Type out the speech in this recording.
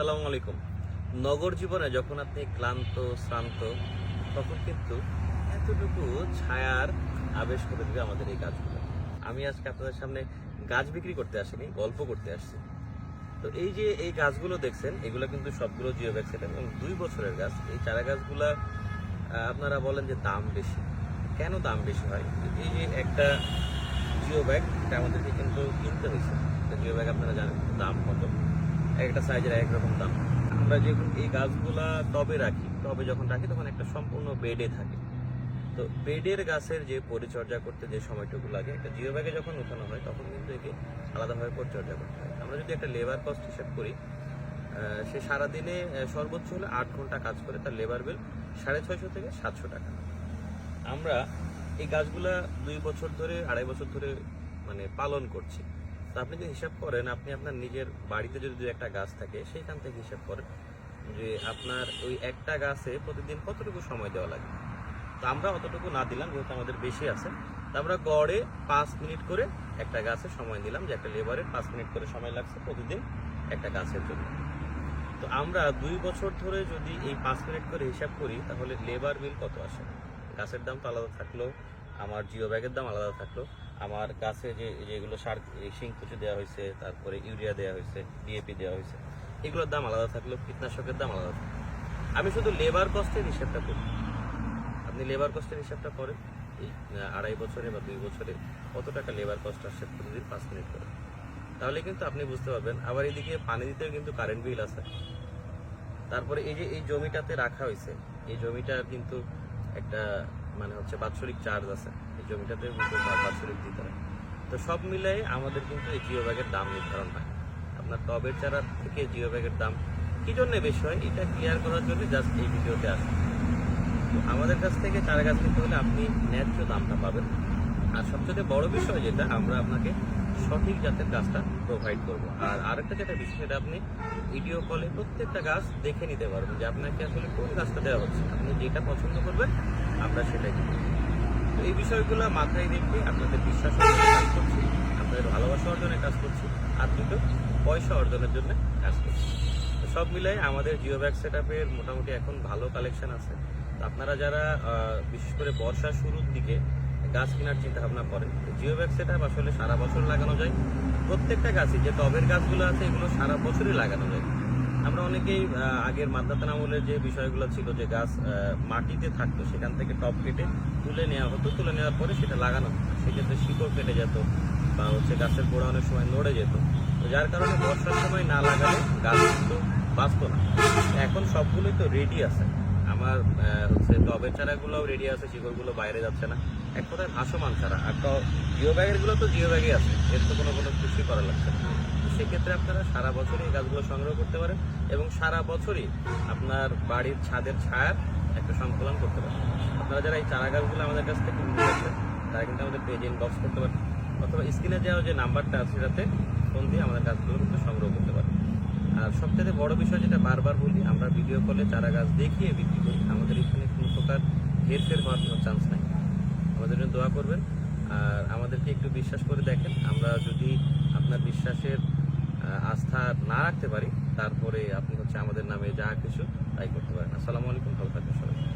আসসালামু আলাইকুম। নগর জীবনে যখন আপনি ক্লান্ত, শ্রান্ত, তখন কিন্তু এতটুকু ছায়ার আবেশ করে দেবে আমাদের এই গাছগুলো। আমি আজকে আপনাদের সামনে গাছ বিক্রি করতে আসিনি, গল্প করতে আসছি। তো এই যে এই গাছগুলো দেখছেন, এগুলো কিন্তু সবগুলো জিও ব্যাগ সেট এবং দুই বছরের গাছ। এই চারা গাছগুলা আপনারা বলেন যে দাম বেশি। কেন দাম বেশি হয়? এই যে একটা জিও ব্যাগ এটা আমাদেরকে কিন্তু কিনতে হয়েছে জিও ব্যাগ আপনারা জানেন, দাম কত? একটা সাইজের এক রকম দাম। আমরা যখন এই গাছগুলা টবে রাখি, টবে যখন রাখি তখন একটা সম্পূর্ণ বেডে থাকে। তো বেডের গাছের যে পরিচর্যা করতে যে সময়টুকু লাগে, একটা জিও ব্যাগে যখন উঠানো হয় তখন কিন্তু একে আলাদাভাবে পরিচর্যা করতে হয়। আমরা যদি একটা লেবার কস্ট হিসাব করি সে সারাদিনে সর্বোচ্চ হলে আট ঘণ্টা কাজ করে তার লেবার বিল সাড়ে ছয়শো থেকে সাতশো টাকা। আমরা এই গাছগুলা দুই বছর ধরে, আড়াই বছর ধরে মানে পালন করছি। আপনি যদি হিসাব করেন, আপনি আপনার নিজের বাড়িতে যদি দু একটা গাছ থাকে, সেইখান থেকে হিসাব করেন যে আপনার ওই একটা গাছে প্রতিদিন কতটুকু সময় দেওয়া লাগে। তো আমরা অতটুকু না দিলাম, যেহেতু আমাদের বেশি আছে। তো আমরা গড়ে পাঁচ মিনিট করে একটা গাছে সময় দিলাম, যে একটা লেবারের পাঁচ মিনিট করে সময় লাগছে প্রতিদিন একটা গাছের জন্য। তো আমরা দুই বছর ধরে যদি এই পাঁচ মিনিট করে হিসাব করি, তাহলে লেবার বিল কত আসে? গাছের দাম তো আলাদা থাকল, আমার জিও ব্যাগের দাম আলাদা থাকল। আমার গাছে যে যেগুলো সার শিং কুচি দেওয়া হয়েছে, তারপরে ইউরিয়া দেওয়া হয়েছে ডিএপি দেওয়া হয়েছে, এগুলোর দাম আলাদা থাকল কীটনাশকের দাম আলাদা থাকল আমি শুধু লেবার কস্টের হিসাবটা করি। আপনি লেবার কস্টের হিসাবটা করেন, এই আড়াই বছরে বা দুই বছরে কত টাকা লেবার কস্ট আসছে প্রতিদিন পাঁচ মিনিট করে। তাহলে কিন্তু আপনি বুঝতে পারবেন, আবার এদিকে পানি দিতেও কিন্তু কারেন্ট বিল আছে। তারপরে এই যে, এই জমিটাতে রাখা হয়েছে, এই জমিটার কিন্তু একটা মানে হচ্ছে বাৎসরিক চার্জ আছে। জমিটাতে কিন্তু বাৎসরিক দিতে হয়। তো সব মিলাই আমাদের কিন্তু এই জিও ব্যাগের দাম নির্ধারণ হয়। আপনার টবের চারা থেকে জিও ব্যাগের দাম কী জন্য বেশি হয়, এটা ক্লিয়ার করার জন্য জাস্ট এই ভিডিওতে আসে তো আমাদের কাছ থেকে চারা গাছ কিনতে হলে আপনি ন্যায্য দামটা পাবেন। আর সবচেয়ে বড় বিষয় যেটা, আমরা আপনাকে সঠিক জাতের গাছটা প্রোভাইড করব। আর আরেকটা যেটা বিষয়, সেটা আপনি ভিডিও কলে প্রত্যেকটা গাছ দেখে নিতে পারবেন যে আপনাকে আসলে কোন গাছটা দেওয়া হচ্ছে। আপনি যেটা পছন্দ করবেন, আমরা সেটাই এই বিষয়গুলো মাথায় রেখে আপনাদের বিশ্বাস কাজ করছি, আপনাদের ভালোবাসা অর্জনে কাজ করছি, আর দুটো পয়সা অর্জনের জন্য কাজ করছি। তো সব মিলাই আমাদের জিও ব্যাগ সেট মোটামুটি এখন ভালো কালেকশন আছে। আপনারা যারা বিশেষ করে বর্ষা শুরুর দিকে গাছ কেনার চিন্তা ভাবনা করেন জিও ব্যাগ সেট আসলে সারা বছর লাগানো যায়। প্রত্যেকটা গাছই, যে টবের গাছগুলো আছে এগুলো সারা বছরই লাগানো যায়। আমরা অনেকেই আগের মাদ্রাতান আমলের যে বিষয়গুলো ছিল যে গাছ মাটিতে থাকতো, সেখান থেকে টপ কেটে তুলে নেওয়া হতো, তুলে নেওয়ার পরে সেটা লাগানো হতো। সেক্ষেত্রে শিকড় কেটে যেত বা হচ্ছে গাছের গোড়া অনেক সময় নড়ে যেত। তো যার কারণে বর্ষার সময় না লাগালে গাছ কিন্তু বাঁচত না। এখন সবগুলোই তো রেডি আছে। আমার হচ্ছে টবের চারাগুলোও রেডি আছে, শিকড়গুলো বাইরে যাচ্ছে না। এক কথায় ভাসমান চারা। আর তো জিও ব্যাগেরগুলো তো জিও ব্যাগে আছে। এর তো কোনো কোনো কিছুই করা লাগছে না। সেক্ষেত্রে আপনারা সারা বছরই গাছগুলো সংগ্রহ করতে পারেন এবং সারা বছরই আপনার বাড়ির ছাদের ছায়ার একটা সংকলন করতে পারেন। আপনারা যারা এই চারা গাছগুলো আমাদের কাছ থেকে নিতে যাচ্ছেন তারা কিন্তু আমাদের পেজ ইনবক্স করতে পারেন। অথবা স্ক্রিনে দেওয়া যে নাম্বারটা আছে, সেটাতে ফোন দিয়ে আমাদের গাছগুলো কিন্তু সংগ্রহ করতে পারেন। আর সবচেয়ে বড় বিষয় যেটা বারবার বলি, আমরা ভিডিও কলে চারা গাছ দেখিয়ে বিক্রি করি। আমাদের এখানে কোনো প্রকার হেরফের হওয়ার কোনো চান্স নাই। আমাদের জন্য দোয়া করবেন। আর আমাদেরকে একটু বিশ্বাস করে দেখেন, আমরা যদি আপনার বিশ্বাসের আস্থা না রাখতে পারি, তারপরে আপনি হচ্ছে আমাদের নামে যা কিছু তাই করতে পারেন। আসসালামু আলাইকুম, ভালো থাকবেন সবাই।